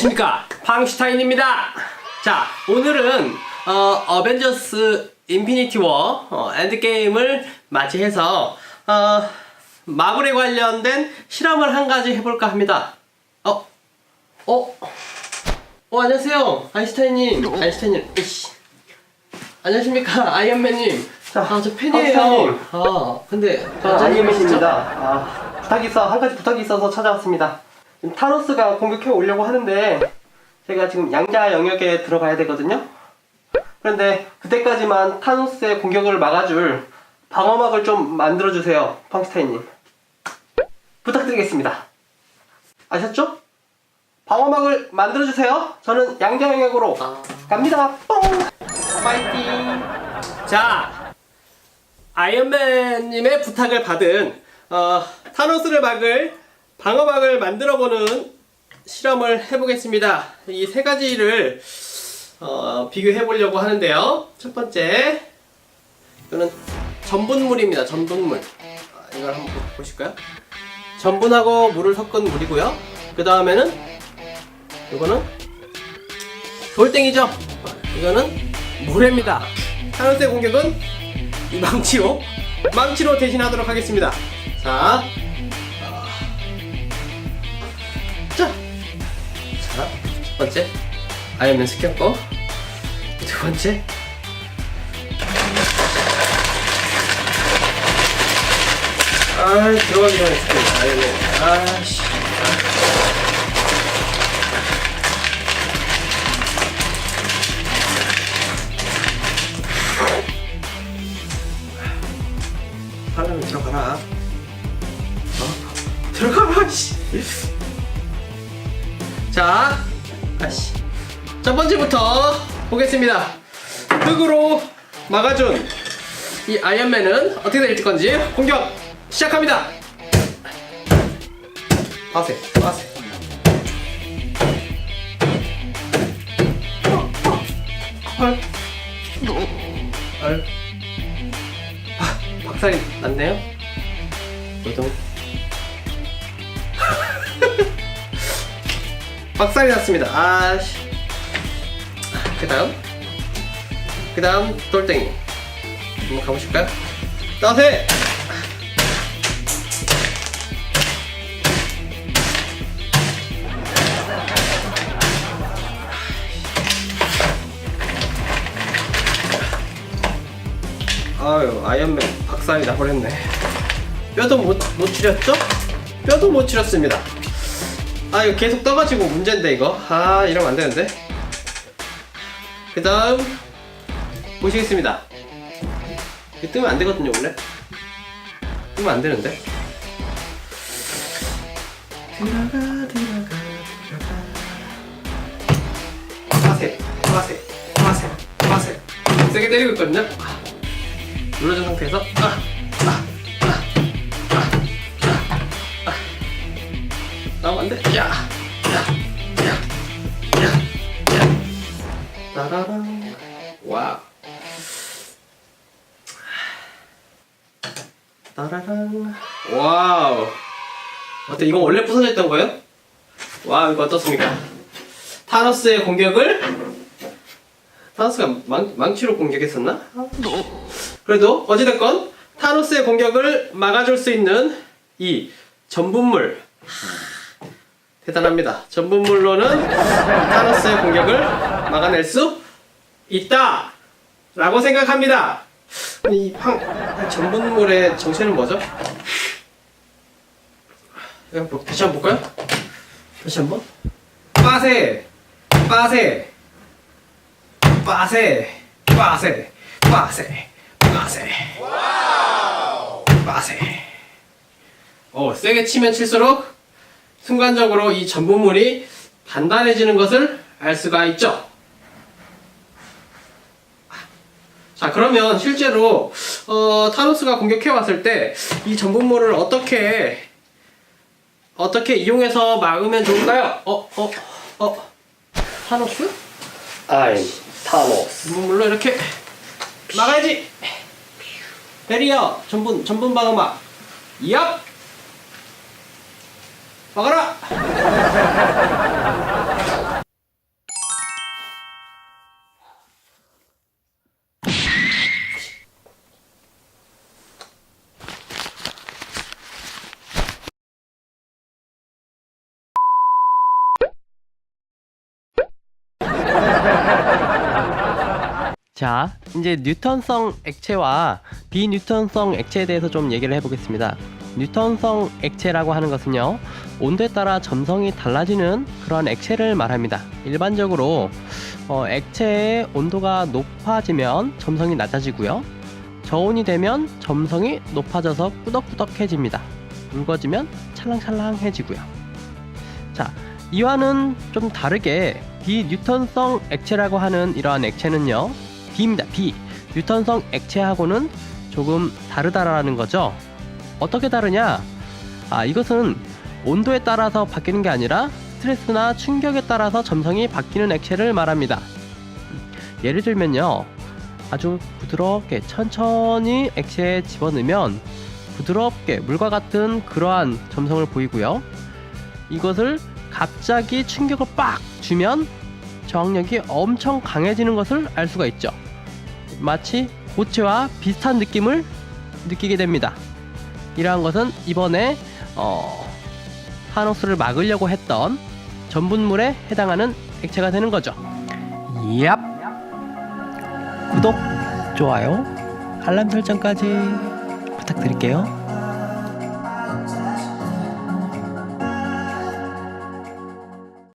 안녕하십니까 팡슈타인입니다 자 오늘은 어, 어벤져스 인피니티 워 어, 엔드게임을 맞이해서 어, 마블에 관련된 실험을 한 가지 해볼까 합니다 어? 어? 어 안녕하세요 아인슈타인님 아인슈타인님 이씨 안녕하십니까 아이언맨님 자, 아저 팬이에요. 아 근데 저는 아이엠입니다. 아, 부탁이 있어 한 가지 부탁이 있어서 찾아왔습니다. 타노스가 공격해 오려고 하는데 제가 지금 양자 영역에 들어가야 되거든요. 그런데 그때까지만 타노스의 공격을 막아줄 방어막을 좀 만들어 주세요, 펑스타인님. 부탁드리겠습니다. 아셨죠? 방어막을 만들어 주세요. 저는 양자 영역으로 아. 갑니다. 뽕. 파이팅. 자, 아이언맨님의 부탁을 받은 어, 타노스를 막을 방어막을 만들어보는 실험을 해보겠습니다. 이 세 가지를 어, 비교해 보려고 하는데요. 첫 번째, 이거는 전분물입니다. 전분물. 아, 이걸 한번 보- 보실까요? 전분하고 물을 섞은 물이고요. 그 다음에는 이거는 돌덩이죠. 이거는 모래입니다. 타노스의 공격은 이 망치로 망치로 대신하도록 하겠습니다. 자, 번째 아이언맨 시켰고 두 번째 아 들어가기 전에 시켰다 아이언맨 아씨. 하려면 들어가라. 어? 들어가라, 씨. 자, 아씨. 첫 번째부터 보겠습니다. 흙으로 막아준 이 아이언맨은 어떻게 될지 건지 공격 시작합니다. 빠세, 빠세. 헐. 헐. 아, 박살이 났네요. 노동. 박살이 났습니다. 아씨. 그 다음. 그 다음, 돌덩이. 한번 가보실까요? 따세! 아유, 아이언맨 박살이 나버렸네. 뼈도 못, 못 추렸죠? 뼈도 못 추렸습니다. 아, 이거 계속 떠가지고 문제인데, 이거. 아, 이러면 안 되는데. 그 다음, 보시겠습니다. 이거 뜨면 안 되거든요, 원래. 뜨면 안 되는데. 들어가, 들어가, 들어가. 빠세, 빠세, 빠세, 빠세. 세게 때리고 있거든요. 아. 눌러준 상태에서 아, 아, 나오면 안 돼. 야, 야, 야, 야, 야. 따라랑. 와. 따라랑. 와우. 어때? 이건 원래 부서졌던 거예요? 와, 이거 어떻습니까? 타노스의 공격을 타노스가 망, 망치로 공격했었나? 그래도 어찌됐건 타노스의 공격을 막아줄 수 있는 이 전분물 대단합니다. 전분물로는 타노스의 공격을 막아낼 수 있다 라고 생각합니다. 이 황, 전분물의 정체는 뭐죠? 이거 뭐, 다시 한번 볼까요? 다시 한 번 빠세 빠세 빠세 빠세 빠세 빠세 빠세 어 세게 치면 칠수록 순간적으로 이 전분물이 단단해지는 것을 알 수가 있죠 자 그러면 실제로 어, 타노스가 공격해 왔을 때 이 전분물을 어떻게 어떻게 이용해서 막으면 좋을까요? 어 어, 어, 타노스? I'm 타노스. 전분물로 이렇게 막아야지. 베리어 전분 전분 방어막. 얍. 막아라! 자, 이제 뉴턴성 액체와 비뉴턴성 액체에 대해서 좀 얘기를 해보겠습니다. 뉴턴성 액체라고 하는 것은요, 온도에 따라 점성이 달라지는 그러한 액체를 말합니다. 일반적으로 어, 액체의 온도가 높아지면 점성이 낮아지고요. 저온이 되면 점성이 높아져서 꾸덕꾸덕해집니다. 묽어지면 찰랑찰랑해지고요. 자, 이와는 좀 다르게 비뉴턴성 액체라고 하는 이러한 액체는요. B입니다. B. 뉴턴성 액체하고는 조금 다르다라는 거죠. 어떻게 다르냐? 아, 이것은 온도에 따라서 바뀌는 게 아니라 스트레스나 충격에 따라서 점성이 바뀌는 액체를 말합니다. 예를 들면요. 아주 부드럽게 천천히 액체에 집어넣으면 부드럽게 물과 같은 그러한 점성을 보이고요. 이것을 갑자기 충격을 빡 주면 저항력이 엄청 강해지는 것을 알 수가 있죠. 마치 고체와 비슷한 느낌을 느끼게 됩니다. 이러한 것은 이번에 어, 타노스를 막으려고 했던 전분물에 해당하는 액체가 되는 거죠. 얍! 구독, 좋아요, 알람 설정까지 부탁드릴게요.